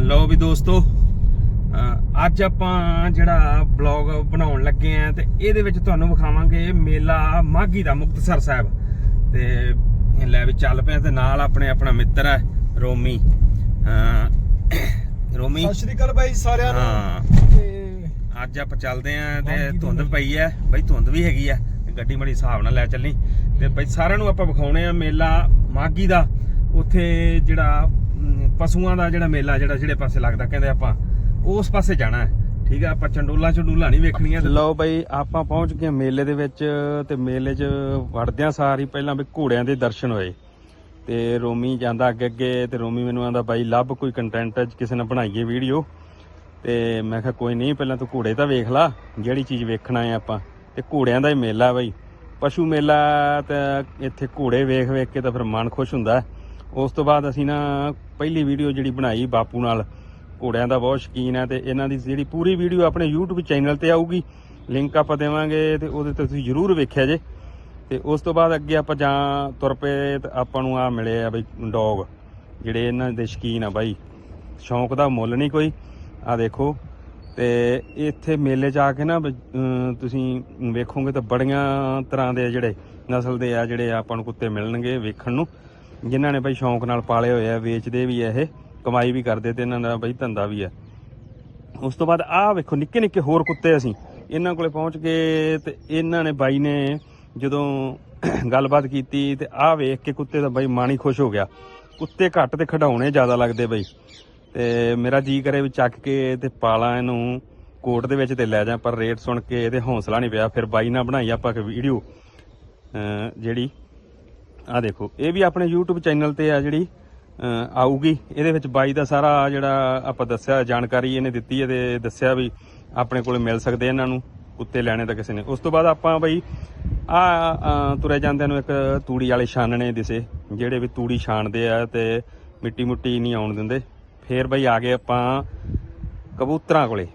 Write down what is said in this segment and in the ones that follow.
ਲਓ ਵੀ ਦੋਸਤੋ ਅੱਜ ਆਪਾਂ ਜਿਹੜਾ ਬਲੌਗ ਬਣਾਉਣ ਲੱਗੇ ਆਂ ਤੇ ਇਹਦੇ ਵਿੱਚ ਤੁਹਾਨੂੰ ਵਿਖਾਵਾਂਗੇ ਮੇਲਾ ਮਾਘੀ ਦਾ ਮੁਕਤਸਰ ਸਾਹਿਬ। ਤੇ ਲੈ ਵੀ ਚੱਲ ਪਿਆ ਤੇ ਨਾਲ ਆਪਣੇ ਆਪਣਾ ਮਿੱਤਰ ਹੈ ਰੋਮੀ। ਰੋਮੀ। ਸਤਿ ਸ਼੍ਰੀ ਅਕਾਲ ਬਾਈ ਸਾਰਿਆਂ ਨੂੰ। ਹਾਂ। ਤੇ ਅੱਜ ਆਪਾਂ ਚੱਲਦੇ ਆਂ ਤੇ ਧੁੰਦ ਪਈ ਐ ਬਈ ਧੁੰਦ ਵੀ ਹੈਗੀ ਆ। ਤੇ ਗੱਡੀ ਬੜੀ ਹਿਸਾਬ ਨਾਲ ਲੈ ਚੱਲੀ। ਤੇ ਬਈ ਸਾਰਿਆਂ ਨੂੰ ਆਪਾਂ ਵਿਖਾਉਣੇ ਆ ਮੇਲਾ ਮਾਗੀ ਦਾ। ਉੱਥੇ ਜਿਹੜਾ ਪਸ਼ੂਆਂ ਦਾ ਜਿਹੜਾ ਮੇਲਾ, ਜਿਹੜਾ ਜਿਹੜੇ ਪਾਸੇ ਲੱਗਦਾ, ਕਹਿੰਦੇ ਆਪਾਂ, ਉਸ ਪਾਸੇ ਜਾਣਾ ਹੈ। ਠੀਕ ਆ, ਆਪਾਂ ਚੰਡੋਲਾ ਚੰਡੂਲਾ ਨਹੀਂ ਵੇਖਣੀਆਂ ਲਓ ਬਈ, ਆਪਾਂ ਪਹੁੰਚ ਗਏ ਮੇਲੇ ਦੇ ਵਿੱਚ ਤੇ ਮੇਲੇ 'ਚ ਵੜਦਿਆਂ ਸਾਰ ਹੀ ਪਹਿਲਾਂ ਵੀ ਘੋੜਿਆਂ ਦੇ ਦਰਸ਼ਨ ਹੋਏ। ਤੇ ਰੋਮੀ ਜਾਂਦਾ ਅੱਗੇ ਅੱਗੇ ਤੇ ਰੋਮੀ ਮੈਨੂੰ ਆਂਦਾ, ਬਾਈ, ਲੱਭ ਕੋਈ ਕੰਟੈਂਟ ਕਿਸੇ ਨੇ ਬਣਾਈਏ ਵੀਡੀਓ? ਤੇ ਮੈਂ ਕਿਹਾ, ਕੋਈ ਨਹੀਂ, ਪਹਿਲਾਂ ਤੂੰ ਘੋੜੇ ਤਾਂ ਵੇਖ ਲਾ, ਜਿਹੜੀ ਚੀਜ਼ ਵੇਖਣਾ ਹੈ ਆਪਾਂ। ਤੇ ਘੋੜਿਆਂ ਦਾ ਹੀ ਮੇਲਾ ਬਈ। ਪਸ਼ੂ ਮੇਲਾ ਤਾਂ ਇੱਥੇ ਘੋੜੇ ਵੇਖ ਵੇਖ ਕੇ ਤਾਂ ਫਿਰ ਮਨ ਖੁਸ਼ ਹੁੰਦਾ। ਹੈ। ਉਸ ਤੋਂ ਬਾਅਦ ਅਸੀਂ ਨਾ ਪਹਿਲੀ ਵੀਡੀਓ ਜਿਹੜੀ ਬਣਾਈ ਬਾਪੂ ਨਾਲ, ਘੋੜਿਆਂ ਦਾ ਬਹੁਤ ਸ਼ੌਕੀਨ ਹੈ ਤੇ ਇਹਨਾਂ ਦੀ ਜਿਹੜੀ ਪੂਰੀ ਵੀਡੀਓ ਆਪਣੇ YouTube ਚੈਨਲ ਤੇ ਆਊਗੀ ਲਿੰਕ ਆਪਾਂ ਦੇਵਾਂਗੇ ਤੇ ਉਹਦੇ ਤੇ ਤੁਸੀਂ ਜਰੂਰ ਵੇਖਿਆ ਜੇ। ਤੇ ਉਸ ਤੋਂ ਬਾਅਦ ਅੱਗੇ ਆਪਾਂ ਜਾਂ ਤੁਰ ਪਏ ਤੇ ਆਪਾਂ ਨੂੰ ਆ ਮਿਲੇ ਆ ਬਈ ਡੌਗ, ਜਿਹੜੇ ਇਹਨਾਂ ਦੇ ਸ਼ੌਕੀਨ ਆ ਬਾਈ। ਸ਼ੌਂਕ ਦਾ ਮੁੱਲ ਨਹੀਂ ਕੋਈ ਆ ਦੇਖੋ। ਤੇ ਇੱਥੇ ਮੇਲੇ 'ਚ ਆ ਕੇ ਨਾ ਬ- ਤੁਸੀਂ ਵੇਖੋਗੇ ਤਾਂ ਬੜੀਆਂ ਤਰ੍ਹਾਂ ਦੇ ਜਿਹੜੇ ਨਸਲ ਦੇ ਆ ਜਿਹੜੇ ਆਪਾਂ ਨੂੰ ਕੁੱਤੇ ਮਿਲਣਗੇ ਵੇਖਣ ਨੂੰ। ਜਿਨ੍ਹਾਂ ਨੇ ਬਈ ਸ਼ੌਂਕ ਨਾਲ ਪਾਲੇ ਹੋਏ ਆ, ਵੇਚਦੇ ਵੀ ਆ ਇਹ, ਕਮਾਈ ਵੀ ਕਰਦੇ ਤੇ ਇਹਨਾਂ ਦਾ ਬਈ ਧੰਦਾ ਵੀ ਆ। ਉਸ ਤੋਂ ਬਾਅਦ ਆਹ ਵੇਖੋ, ਨਿੱਕੇ ਨਿੱਕੇ ਹੋਰ ਕੁੱਤੇ ਅਸੀਂ, ਇਹਨਾਂ ਕੋਲੇ ਪਹੁੰਚ ਕੇ ਤੇ ਇਹਨਾਂ ਨੇ ਬਾਈ ਨੇ ਜਦੋਂ ਗੱਲਬਾਤ ਕੀਤੀ ਤੇ ਆਹ ਵੇਖ ਕੇ ਕੁੱਤੇ ਦਾ ਬਾਈ ਮਾਣੀ ਖੁਸ਼ ਹੋ ਗਿਆ। ਕੁੱਤੇ ਘੱਟ ਤੇ ਖਡਾਉਣੇ ਜ਼ਿਆਦਾ ਲੱਗਦੇ ਬਈ। ਤੇ ਮੇਰਾ ਜੀ ਕਰੇ ਵੀ ਚੱਕ ਕੇ ਤੇ ਪਾਲਾਂ ਇਹਨੂੰ ਕੋਟ ਦੇ ਵਿੱਚ ਤੇ ਲੈ ਜਾ, ਪਰ ਰੇਟ ਸੁਣ ਕੇ ਇਹਦੇ ਹੌਸਲਾ ਨਹੀਂ ਪਿਆ, ਫਿਰ ਬਾਈ ਨਾਲ ਬਣਾਈ ਆਪਾਂ ਇੱਕ ਵੀਡੀਓ ਜਿਹੜੀ ਆ ਦੇਖੋ, ਇਹ ਵੀ ਆਪਣੇ YouTube ਚੈਨਲ ਤੇ ਆ ਜਿਹੜੀ ਆਊਗੀ। ਇਹਦੇ ਵਿੱਚ ਬਾਈ ਦਾ ਸਾਰਾ ਜਿਹੜਾ ਆਪਾਂ ਦੱਸਿਆ, ਜਾਣਕਾਰੀ ਇਹਨੇ ਦਿੱਤੀ ਹੈ ਤੇ ਦੱਸਿਆ ਵੀ ਆਪਣੇ ਕੋਲ ਮਿਲ ਸਕਦੇ ਇਹਨਾਂ ਨੂੰ ਕੁੱਤੇ ਲੈਣੇ ਤਾਂ ਕਿਸੇ ਨੇ। ਉਸ ਤੋਂ ਬਾਅਦ ਆਪਾਂ ਬਈ ਆ ਤੁਰੇ ਜਾਂਦਿਆਂ ਨੂੰ ਇੱਕ ਤੂੜੀ ਵਾਲੇ ਛਾਨਣੇ ਦਿਸੇ, ਜਿਹੜੇ ਵੀ ਤੂੜੀ ਛਾਣਦੇ ਆ ਤੇ ਮਿੱਟੀ ਮੁੱਟੀ ਨਹੀਂ ਆਉਣ ਦਿੰਦੇ। ਫੇਰ ਬਈ ਆ ਗਏ ਆਪਾਂ ਕਬੂਤਰਾਂ ਕੋਲੇ।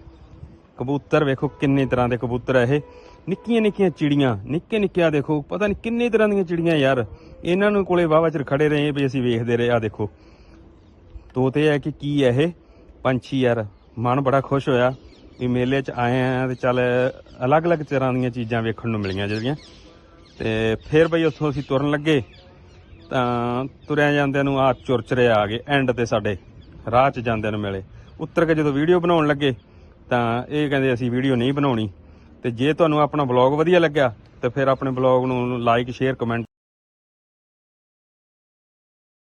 ਕਬੂਤਰ ਵੇਖੋ ਕਿੰਨੇ ਤਰ੍ਹਾਂ ਦੇ ਕਬੂਤਰ ਆ ਇਹ। ਨਿੱਕੀਆਂ ਨਿੱਕੀਆਂ ਚਿੜੀਆਂ, ਨਿੱਕੇ ਨਿੱਕਿਆ ਦੇਖੋ, ਪਤਾ ਨਹੀਂ ਕਿੰਨੇ ਤਰ੍ਹਾਂ ਦੀਆਂ ਚਿੜੀਆਂ ਯਾਰ। ਇਹਨਾਂ ਨੂੰ ਕੋਲੇ ਵਾਵਾ ਚਿਰ ਖੜੇ ਰਹੇ, ਵੀ ਅਸੀਂ ਵੇਖਦੇ ਰਹੇ ਆ ਦੇਖੋ। ਤੋਤੇ ਹੈ ਕਿ ਕੀ ਹੈ ਇਹ? ਪੰਛੀ ਯਾਰ, ਮਨ ਬੜਾ ਖੁਸ਼ ਹੋਇਆ ਵੀ ਮੇਲੇ 'ਚ ਆਏ ਆ ਤੇ ਚੱਲ ਅਲੱਗ-ਅਲੱਗ ਤਰ੍ਹਾਂ ਦੀਆਂ ਚੀਜ਼ਾਂ ਵੇਖਣ ਨੂੰ ਮਿਲੀਆਂ ਜਿਹੜੀਆਂ। ਤੇ ਫਿਰ ਬਈ ਉੱਥੋਂ ਅਸੀਂ ਤੁਰਨ ਲੱਗੇ, ਤਾਂ ਤੁਰਿਆ ਜਾਂਦਿਆਂ ਨੂੰ ਆ ਚੁਰਚਰੇ ਆ ਗਏ ਐਂਡ ਤੇ ਸਾਡੇ, ਰਾਹ 'ਚ ਜਾਂਦਿਆਂ ਨੂੰ ਮਿਲੇ। ਉੱਤਰ ਕੇ ਜਦੋਂ ਵੀਡੀਓ ਬਣਾਉਣ ਲੱਗੇ ਤਾਂ ਇਹ ਕਹਿੰਦੇ ਅਸੀਂ ਵੀਡੀਓ ਨਹੀਂ ਬਣਾਉਣੀ। ਤੇ ਜੇ ਤੁਹਾਨੂੰ ਆਪਣਾ ਬਲੌਗ ਵਧੀਆ ਲੱਗਿਆ, ਤੇ ਫਿਰ ਆਪਣੇ ਬਲੌਗ ਨੂੰ ਲਾਈਕ ਸ਼ੇਅਰ ਕਮੈਂਟ